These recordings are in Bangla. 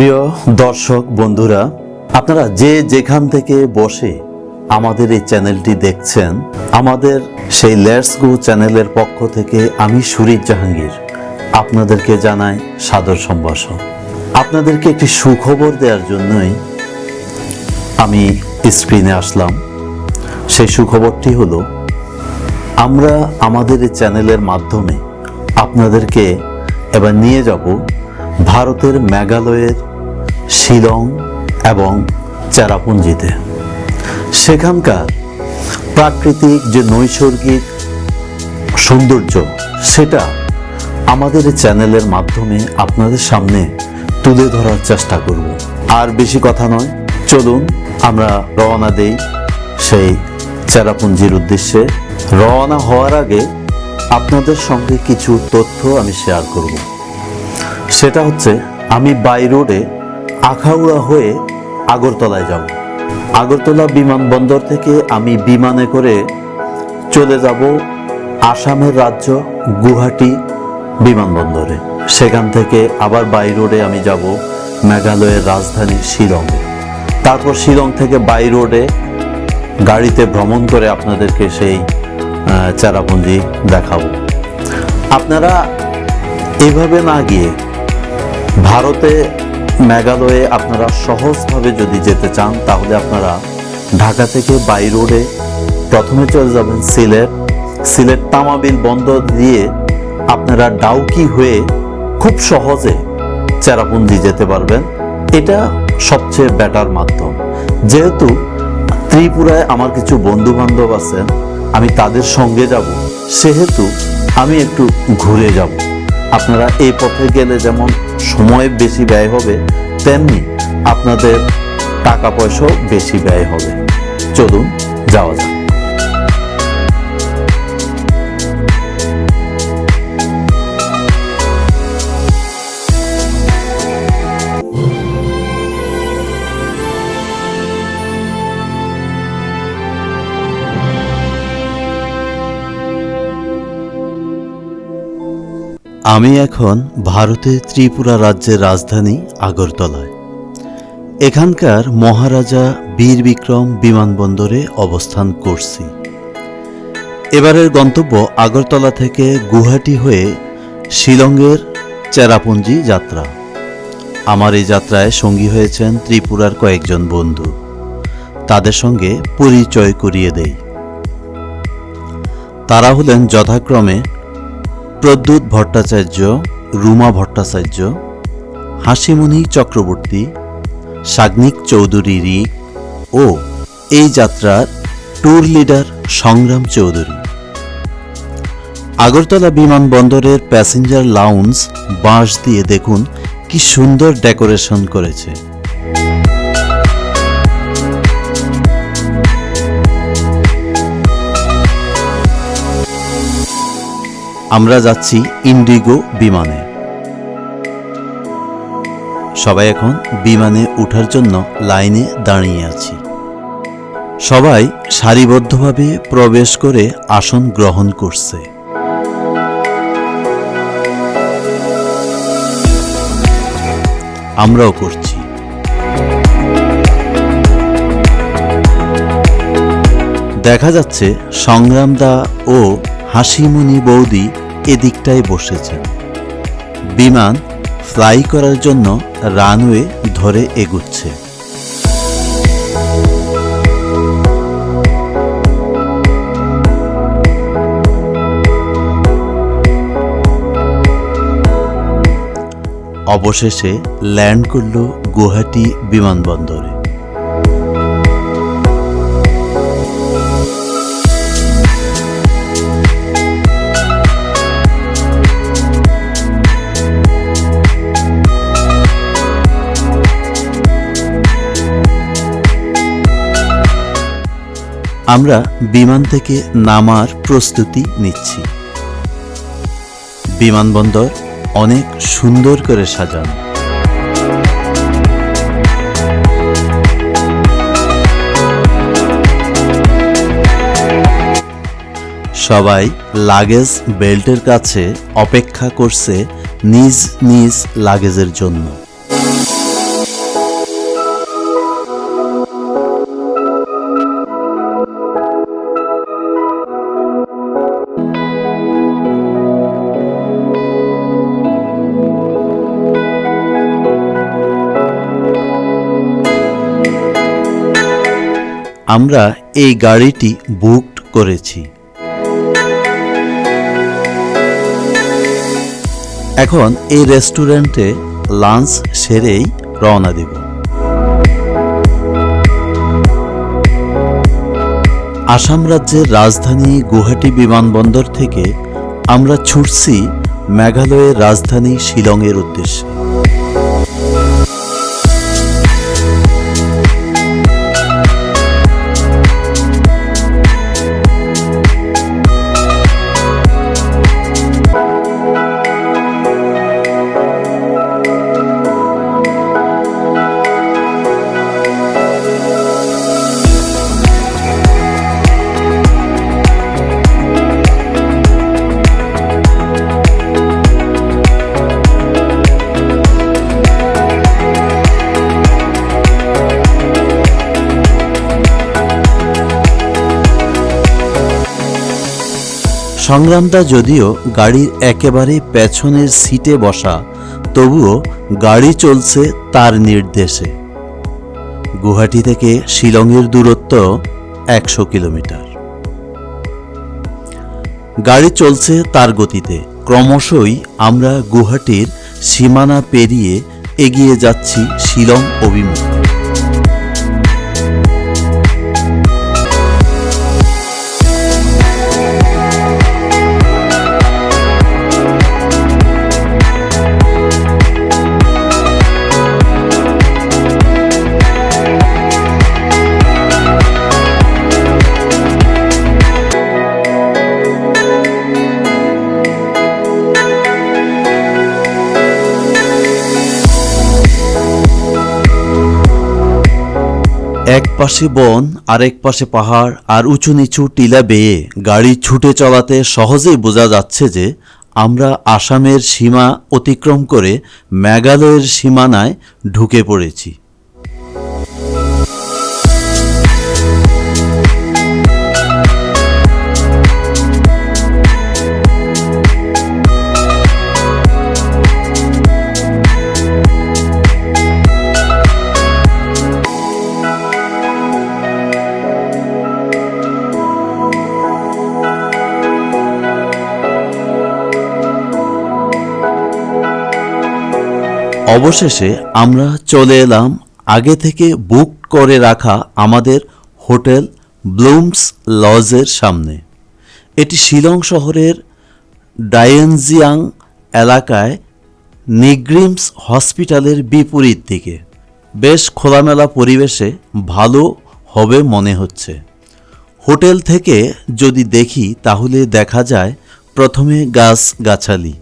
প্রিয় দর্শক, বন্ধুরা, আপনারা যে যেখান থেকে বসে আমাদের এই চ্যানেলটি দেখছেন, আমাদের সেই লেটস গো চ্যানেলের পক্ষ থেকে আমি সুরিত জাহাঙ্গীর। আপনাদেরকে জানাই সাদর সম্ভাষণ। আপনাদেরকে একটি সুখবর দেওয়ার জন্যই আমি স্ক্রিনে আসলাম। সেই সুখবরটি হলো, আমরা আমাদের এই চ্যানেলের মাধ্যমে আপনাদেরকে এবার নিয়ে যাব ভারতের মেঘালয়ের শিলং এবং চেরাপুঞ্জিতে। সেখানকার প্রাকৃতিক যে নৈসর্গিক সৌন্দর্য, সেটা আমাদের চ্যানেলের মাধ্যমে আপনাদের সামনে তুলে ধরার চেষ্টা করব। আর বেশি কথা নয়, চলুন আমরা রওনা দেই সেই চেরাপুঞ্জির উদ্দেশ্যে। রওনা হওয়ার আগে আপনাদের সঙ্গে কিছু তথ্য আমি শেয়ার করব। সেটা হচ্ছে, আমি বাই রোডে আখাউড়া হয়ে আগরতলায় যাব। আগরতলা বিমানবন্দর থেকে আমি বিমানে করে চলে যাব আসামের রাজ্য গুয়াহাটি বিমানবন্দরে। সেখান থেকে আবার বাই রোডে আমি যাব মেঘালয়ের রাজধানী শিলংয়ে। তারপর শিলং থেকে বাই রোডে গাড়িতে ভ্রমণ করে আপনাদেরকে সেই চেরাপুঞ্জি দেখাবো। আপনারা এভাবে না গিয়ে ভারতে মেঘালয়ে আপনারা সহজভাবে যদি যেতে চান, তাহলে আপনারা ঢাকা থেকে বাই রোডে প্রথমে চলে যাবেন সিলেট। সিলেট তামাবিল বন্দর দিয়ে আপনারা ডাউকি হয়ে খুব সহজে চেরাপুঞ্জি যেতে পারবেন। এটা সবচেয়ে বেটার মাধ্যম। যেহেতু ত্রিপুরায় আমার কিছু বন্ধু বান্ধব আছেন, আমি তাদের সঙ্গে যাব। সেহেতু আমি একটু ঘুরে যাব। আপনারা এই পথে গেলে যেমন সময় বেশি ব্যয় হবে, তেমনি আপনাদের টাকা পয়সাও বেশি ব্যয় হবে। চলুন, যাওয়া যাক। আমি এখন ভারতের ত্রিপুরা রাজ্যের রাজধানী আগরতলায়। এখানকার মহারাজা বীর বিক্রম বিমানবন্দরে অবস্থান করছি। এবারের গন্তব্য আগরতলা থেকে গুয়াহাটি হয়ে শিলংয়ের চেরাপুঞ্জি যাত্রা। আমার এই যাত্রায় সঙ্গী হয়েছেন ত্রিপুরার কয়েকজন বন্ধু। তাদের সঙ্গে পরিচয় করিয়ে দেই। তারা হলেন যথাক্রমে প্রদ্যুৎ ভট্টাচার্য, রুমা ভট্টাচার্য হাসিমণি চক্রবর্তী, সাগ্নিক চৌধুরী রিক ও এই যাত্রার ট্যুর লিডার সংগ্রাম চৌধুরী। আগরতলা বিমানবন্দরের প্যাসেঞ্জার লাউঞ্জ বাঁশ দিয়ে দেখুন কি সুন্দর ডেকোরেশন করেছে। আমরা যাচ্ছি ইন্ডিগো বিমানে। সবাই এখন বিমানে ওঠার জন্য লাইনে দাঁড়িয়ে আছি। সবাই সারিবদ্ধভাবে প্রবেশ করে আসন গ্রহণ করছে। আমরাও করছি। দেখা যাচ্ছে সংগ্রামদা ও হাসিমণি বৌদি এদিকটায় বসেছেন বিমান ফ্লাই করার জন্য রানওয়ে ধরে এগুচ্ছে। অবশেষে ল্যান্ড করল গুয়াহাটি বিমানবন্দরে। আমরা বিমান থেকে নামার প্রস্তুতি নিচ্ছি। বিমানবন্দর অনেক সুন্দর করে সাজানো। সবাই লাগেজ বেল্টের কাছে অপেক্ষা করছে নিজ নিজ লাগেজের জন্য। আমরা এই গাড়িটি বুক করেছি। এখন এই রেস্টুরেন্টে লাঞ্চ সেরেই রওনা দেব। আসাম রাজ্যের রাজধানী গুয়াহাটি বিমানবন্দর থেকে আমরা ছুটছি মেঘালয়ের রাজধানী শিলংয়ের উদ্দেশ্যে। সংগ্রামদা যদিও গাড়ির একেবারে পেছনের সিটে বসা, তবুও গাড়ি চলছে তার নির্দেশে। গুয়াহাটি থেকে শিলংয়ের দূরত্ব একশো কিলোমিটার। গাড়ি চলছে তার গতিতে। ক্রমশই আমরা গুয়াহাটির সীমানা পেরিয়ে এগিয়ে যাচ্ছি শিলং অভিমুখে। এক পাশে বন এক পাশে পাহাড়, আর উঁচু নিচু টিলা বেয়ে গাড়ি ছুটে চলাতে সহজেই বোঝা যাচ্ছে যে আমরা আসামের সীমা অতিক্রম করে মেঘালয়ের সীমানায় ঢুকে পড়েছি। অবশেষে আমরা চলে এলাম আগে থেকে বুক করে রাখা আমাদের হোটেল ব্লুমস লজের সামনে। এটি শিলং শহরের ডায়েনজিয়াং এলাকায় নিগ্রিমস হসপিটালের বিপরীত দিকে। বেশ খোলামেলা পরিবেশে ভালো হবে মনে হচ্ছে। হোটেল থেকে যদি দেখি তাহলে দেখা যায় প্রথমে গাছ গাছালি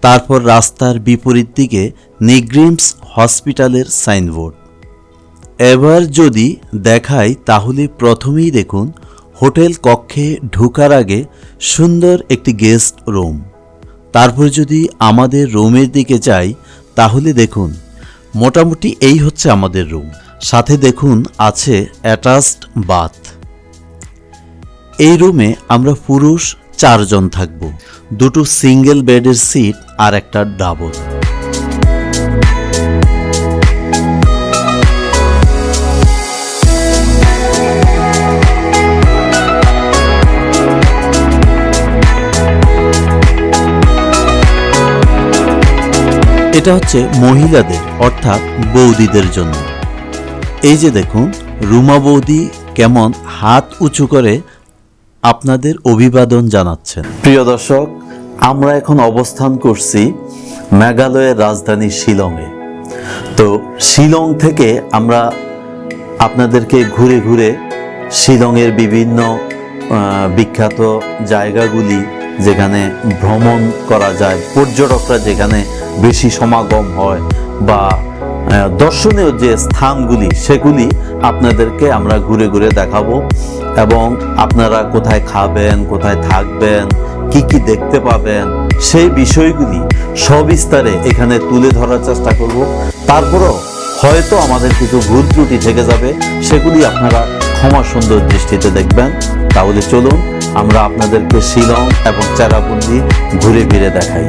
তারপর রাস্তার বিপরীত দিকে নিগ্রিমস হসপিটালের সাইনবোর্ড। এবার যদি দেখাই, তাহলে প্রথমেই দেখুন, হোটেল কক্ষে ঢোকার আগে সুন্দর একটি গেস্ট রুম। তারপর যদি আমাদের রুমের দিকে যাই, তাহলে দেখুন, মোটামুটি এই হচ্ছে আমাদের রুম। সাথে দেখুন, আছে অ্যাটাচড বাথ। এই রুমে আমরা পুরুষ চারজন থাকব। দুটো সিঙ্গেল বেডের সিট আর একটা ডাবল এটা হচ্ছে মহিলাদের, অর্থাৎ বৌদিদের জন্য। এই যে দেখুন, রুমা বৌদি কেমন হাত উঁচু করে আপনাদের অভিবাদন জানাচ্ছেন। প্রিয় দর্শক আমরা এখন অবস্থান করছি মেঘালয়ের রাজধানী শিলংয়ে। তো শিলং থেকে আমরা আপনাদেরকে ঘুরে ঘুরে শিলংয়ের বিভিন্ন বিখ্যাত জায়গাগুলি যেখানে ভ্রমণ করা যায়, পর্যটকরা যেখানে বেশি সমাগম হয় বা দর্শনীয় যে স্থানগুলি, সেগুলি আপনাদেরকে আমরা ঘুরে ঘুরে দেখাবো। এবং আপনারা কোথায় খাবেন, কোথায় থাকবেন কি কি দেখতে পাবেন, সেই বিষয়গুলি সবিস্তারে এখানে তুলে ধরার চেষ্টা করব। তারপরও হয়তো আমাদের কিছু ভুল ত্রুটি থেকে যাবে, সেগুলি আপনারা ক্ষমা সুন্দর দৃষ্টিতে দেখবেন। তাহলে চলুন, আমরা আপনাদেরকে শিলং এবং চেরাপুঞ্জি ঘুরে ফিরে দেখাই।